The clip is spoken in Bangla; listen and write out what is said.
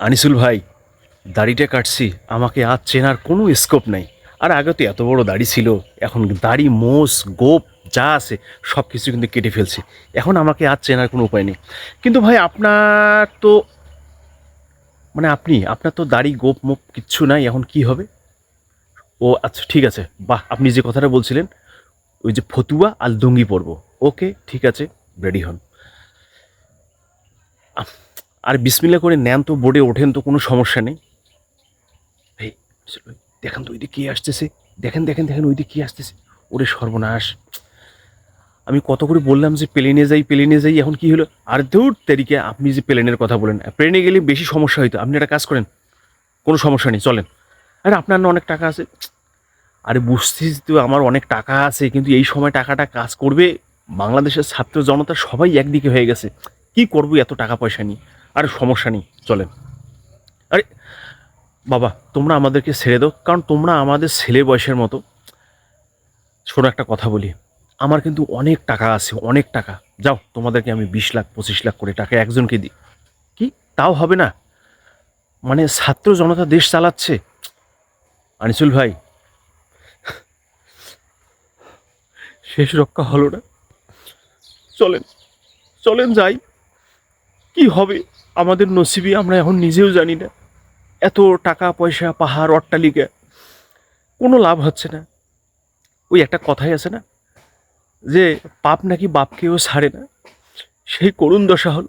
আনিসুল ভাই, দাড়িটা কাটছি, আমাকে আর চেনার কোনো স্কোপ নাই। আর আগে তো এত বড় দাড়ি ছিল, এখন দাড়ি, মোষ, গোপ, যা আছে সব কিছু কিন্তু কেটে ফেলছি। এখন আমাকে আর চেনার কোনো উপায় নেই। কিন্তু ভাই, আপনার তো মানে আপনি, আপনার তো দাড়ি, গোপ, মোপ কিচ্ছু নাই, এখন কি হবে? ও আচ্ছা ঠিক আছে। বাহ, আপনি যে কথাটা বলছিলেন, ওই যে ফতুয়া আর লুঙ্গি পরবো। ওকে, ঠিক আছে রেডি হন। আর বিসমিল্লা করে নেন তো, বোর্ডে ওঠেন তো, কোনো সমস্যা নেই। এই দেখেন তো ওই দিকে কে আসতেছে? দেখেন দেখেন দেখেন ওই দিকে কে আসতেছে? ওরে সর্বনাশ। আমি কত করে বললাম যে প্লেনে যাই প্লেনে যাই, এখন কি হলো? আর দূর তেরিকে, আপনি যে প্লেনের কথা বলেন, প্লেনে গেলে বেশি সমস্যা হইতো। আপনি একটা কাজ করেন, কোনো সমস্যা নেই, চলেন। আরে, আপনার না অনেক টাকা আছে? আরে, বুঝছিস তো, আমার অনেক টাকা আছে, কিন্তু এই সময় টাকাটা কাজ করবে? বাংলাদেশের ছাত্র জনতা সবাই একদিকে হয়ে গেছে। কি করব, এত টাকা পয়সা নিয়ে? আরে সমস্যা নেই চলেন আরে, বাবা, তোমরা আমাদেরকে ছেড়ে দাও, কারণ তোমরা আমাদের ছেলে বয়সের মতো। শোনো, একটা কথা বলি। আমার কিন্তু অনেক টাকা আছে, অনেক টাকা। যাও, তোমাদেরকে আমি বিশ লাখ, পঁচিশ লাখ করে টাকা একজনকে দিই। কি? তাও হবে না? মানে ছাত্র জনতা দেশ চালাচ্ছে? আনিসুল ভাই, শেষ রক্ষা হলো না। চলেন চলেন যাই। কি হবে? আমাদের নসিবি আমরা এখন নিজেও জানি না। এত টাকা, পয়সা, পাহাড়, অট্টালিকা, কোনো লাভ হচ্ছে না। ওই একটা কথাই আছে না, যে পাপ নাকি বাপকেও ছাড়ে না। সেই করুণ দশা হল।